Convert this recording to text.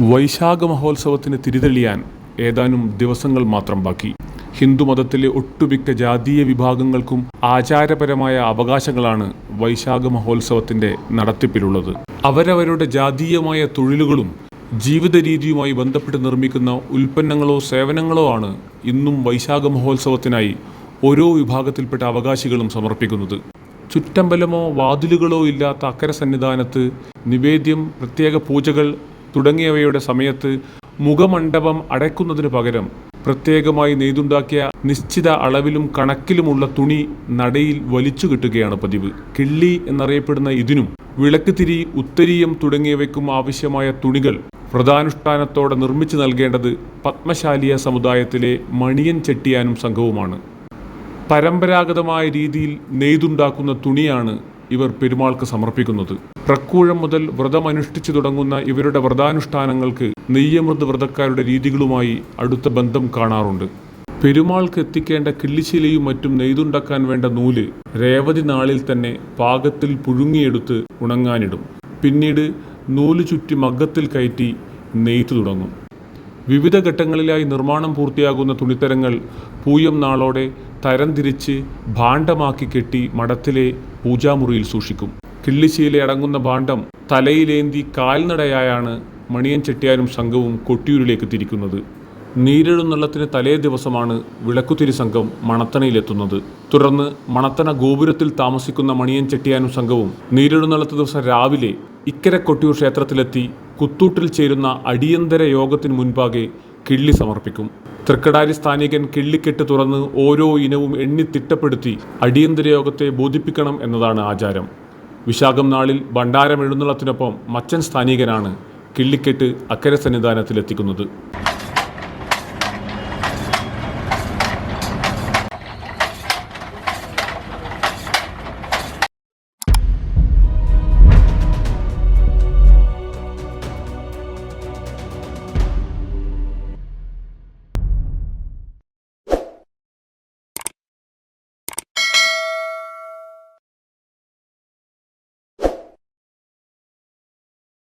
വൈശാഖ മഹോത്സവത്തിന് തിരിതെളിയാൻ ഏതാനും ദിവസങ്ങൾ മാത്രം ബാക്കി. ഹിന്ദുമതത്തിലെ ഒട്ടുമിക്ക ജാതീയ വിഭാഗങ്ങൾക്കും ആചാരപരമായ അവകാശങ്ങളാണ് വൈശാഖ മഹോത്സവത്തിന്റെ നടത്തിപ്പിലുള്ളത്. അവരവരുടെ ജാതീയമായ തൊഴിലുകളും ജീവിത രീതിയുമായി ബന്ധപ്പെട്ട് നിർമ്മിക്കുന്ന ഉൽപ്പന്നങ്ങളോ സേവനങ്ങളോ ആണ് ഇന്നും വൈശാഖ മഹോത്സവത്തിനായി ഓരോ വിഭാഗത്തിൽപ്പെട്ട അവകാശികളും സമർപ്പിക്കുന്നത്. ചുറ്റമ്പലമോ വാതിലുകളോ ഇല്ലാത്ത അക്കര സന്നിധാനത്ത് നിവേദ്യം പ്രത്യേക പൂജകൾ തുടങ്ങിയവയുടെ സമയത്ത് മുഖമണ്ഡപം അടയ്ക്കുന്നതിന് പകരം പ്രത്യേകമായി നെയ്തുണ്ടാക്കിയ നിശ്ചിത അളവിലും കണക്കിലുമുള്ള തുണി നടയിൽ വലിച്ചു കിട്ടുകയാണ് പതിവ്. കിള്ളി എന്നറിയപ്പെടുന്ന ഇതിനും വിളക്ക് തിരി ഉത്തരീയം തുടങ്ങിയവയ്ക്കും ആവശ്യമായ തുണികൾ വ്രതാനുഷ്ഠാനത്തോടെ നിർമ്മിച്ചു നൽകേണ്ടത് പത്മശാലിയ സമുദായത്തിലെ മണിയൻ ചെട്ടിയാനും സംഘവുമാണ്. പരമ്പരാഗതമായ രീതിയിൽ നെയ്തുണ്ടാക്കുന്ന തുണിയാണ് ഇവർ പെരുമാൾക്ക് സമർപ്പിക്കുന്നത്. പ്രക്കൂഴം മുതൽ വ്രതമനുഷ്ഠിച്ചു തുടങ്ങുന്ന ഇവരുടെ വ്രതാനുഷ്ഠാനങ്ങൾക്ക് നെയ്യമൃത് വ്രതക്കാരുടെ രീതികളുമായി അടുത്ത ബന്ധം കാണാറുണ്ട്. പെരുമാൾക്ക് എത്തിക്കേണ്ട കിള്ളിശിലയും മറ്റും നെയ്തുണ്ടാക്കാൻ വേണ്ട നൂൽ രേവതി നാളിൽ തന്നെ പാകത്തിൽ പുഴുങ്ങിയെടുത്ത് ഉണങ്ങാനിടും. പിന്നീട് നൂൽ ചുറ്റി മഗ്ഗത്തിൽ കയറ്റി നെയ്ത്തു തുടങ്ങും. വിവിധ ഘട്ടങ്ങളിലായി നിർമ്മാണം പൂർത്തിയാകുന്ന തുണിത്തരങ്ങൾ പൂയം നാളോടെ തരംതിരിച്ച് ഭാണ്ഡമാക്കി കെട്ടി മഠത്തിലെ പൂജാമുറിയിൽ സൂക്ഷിക്കും. കിള്ളിശീല അടങ്ങുന്ന ഭാണ്ഡം തലയിലേന്തി കാൽനടയായാണ് മണിയൻ ചെട്ടിയാരും സംഘവും കൊട്ടിയൂരിലേക്ക് തിരിക്കുന്നത്. നീരെഴുന്നള്ളത്തിന് തലേ ദിവസമാണ് വിളക്കുതിരി സംഘം മണത്തണയിലെത്തുന്നത്. തുടർന്ന് മണത്തണ ഗോപുരത്തിൽ താമസിക്കുന്ന മണിയൻ ചെട്ടിയാനും സംഘവും നീരെഴുന്നള്ളത്ത് ദിവസം രാവിലെ ഇക്കരെ കൊട്ടിയൂർ ക്ഷേത്രത്തിലെത്തി കുത്തൂട്ടിൽ ചേരുന്ന അടിയന്തര യോഗത്തിന് മുൻപാകെ കിള്ളി സമർപ്പിക്കും. തൃക്കടാരി സ്ഥാനികൻ കിള്ളിക്കെട്ട് തുറന്ന് ഓരോ ഇനവും എണ്ണി തിട്ടപ്പെടുത്തി അടിയന്തര യോഗത്തെ ബോധിപ്പിക്കണം എന്നതാണ് ആചാരം. വിശാഖം നാളിൽ ഭണ്ഡാരം എഴുന്നള്ളത്തിനൊപ്പം മച്ചൻ സ്ഥാനീകനാണ് കിള്ളിക്കെട്ട് അക്കരെ സന്നിധാനത്തിലെത്തിക്കുന്നത്.